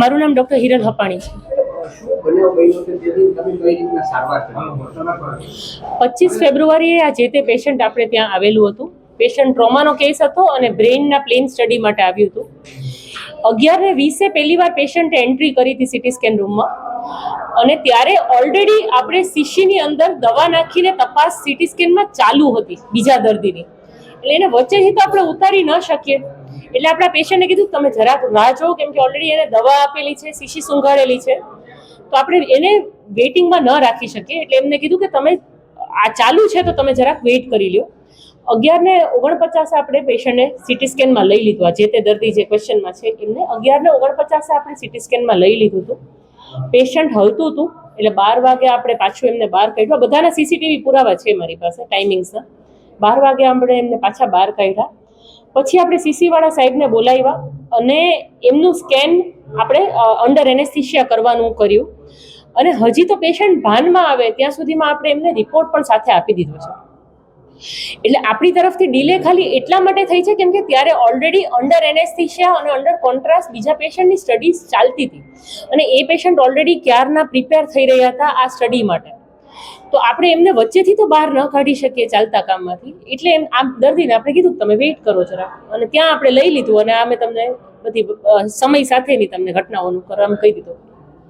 મારું નામ ડૉક્ટર હિરલ હપાણી છે. પચીસ ફેબ્રુઆરીએ આ જે તે પેશન્ટ આપણે ત્યાં આવેલું હતું. પેશન્ટ ટ્રોમાનો કેસ હતો અને બ્રેઇનના પ્લેન સ્ટડી માટે આવ્યું હતું. અગિયાર વીસે પહેલી વાર પેશન્ટે એન્ટ્રી કરી હતી સિટી સ્કેન રૂમમાં અને ત્યારે ઓલરેડી આપણે શીશીની અંદર દવા નાખીને તપાસ સિટી સ્કેનમાં ચાલુ હતી, બીજા દર્દીની. એટલે એને વચ્ચેથી તો આપણે ઉતારી ન શકીએ. એટલે આપણા પેશન્ટને કીધું તમે જરાક રાહ જોવો, કેમ કે ઓલરેડી એને દવા આપેલી છે, શીશી સુંઘાડેલી છે. તો આપણે એને વેઇટિંગમાં ન રાખી શકીએ. એટલે એમને કીધું કે તમે આ ચાલુ છે તો તમે જરાક વેઇટ કરી લ્યો. અગિયાર ને ઓગણપચાસે આપણે પેશન્ટને સિટી સ્કેનમાં લઈ લીધું. આ જે તે દર્દી જે ક્વેશ્ચનમાં છે, એમને અગિયાર ને ઓગણપચાસે આપણે સિટી સ્કેનમાં લઈ લીધું હતું. પેશન્ટ હલતું હતું, એટલે બાર વાગે આપણે પાછું એમને બહાર કાઢ્યું. બધાના સીસીટીવી પુરાવા છે મારી પાસે ટાઈમિંગ્સના બાર વાગે આપણે એમને પાછા બહાર કાઢ્યા. પછી આપણે સીસી વાળા સાહેબને બોલાવ્યા અને એમનું સ્કેન આપણે અંડર એનેસ્થિશિયા કરવાનું કર્યું. અને હજી તો પેશન્ટ ભાનમાં આવે, ત્યાં સુધીમાં આપણે એમને રિપોર્ટ પણ સાથે આપી દીધો છે. એટલે આપણી તરફથી ડીલે ખાલી એટલા માટે થઈ છે કેમ કે ત્યારે ઓલરેડી અંડર એનેસ્થિશિયા અને અંડર કોન્ટ્રાસ્ટ બીજા પેશન્ટની સ્ટડીઝ ચાલતી હતી. અને એ પેશન્ટ ઓલરેડી ક્યારના પ્રિપેર થઈ રહ્યા હતા આ સ્ટડી માટે. તો આપણે એમને વચ્ચેથી તો બહાર ન કાઢી શકીએ ચાલતા કામમાંથી. એટલે એમ આમ દર્દીને આપણે કીધું તમે વેઇટ કરો જરા. અને ત્યાં આપણે લઈ લીધું અને અમે તમને બધી સમય સાથેની તમને ઘટનાઓનું કરવા કહી દીધું.